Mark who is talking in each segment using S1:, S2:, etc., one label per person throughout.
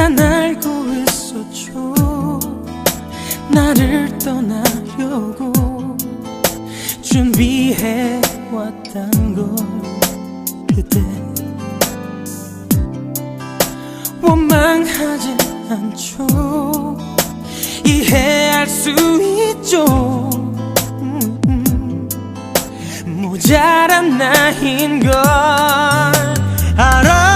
S1: 난 알고 있었죠. 나를 떠나려고 준비해 왔단 걸 그대 원망하지 않죠. 이해할 수 있죠. 음, 음. 모자란 나인 걸
S2: 알아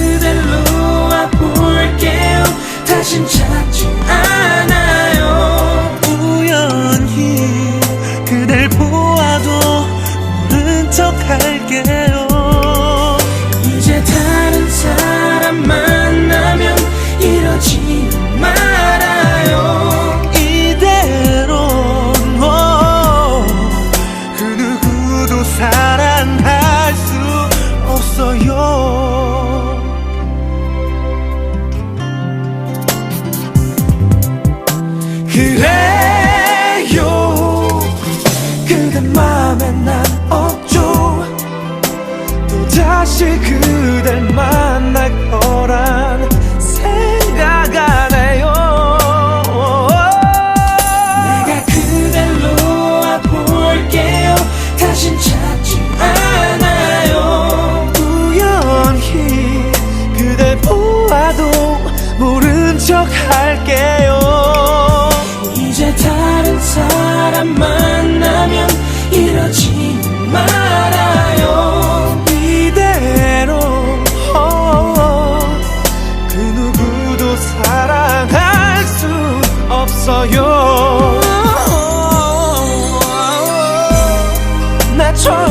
S2: 그댈
S1: 놓아볼게요. 다신 찾지 않아요.
S2: 우연히 그댈 보아도 모른 척 할게요.
S1: 이제 다른 사람 만나면 이러지 말아요.
S2: 이대로 그 누구도 사랑할 수 없어요 그래요. 그대 맘에 난 없죠 또 다시 그댈 만날 거란
S1: 만나면 이러지 말아요.
S2: 이대로. 어, 그 누구도 사랑할 수 없어요. 나 처음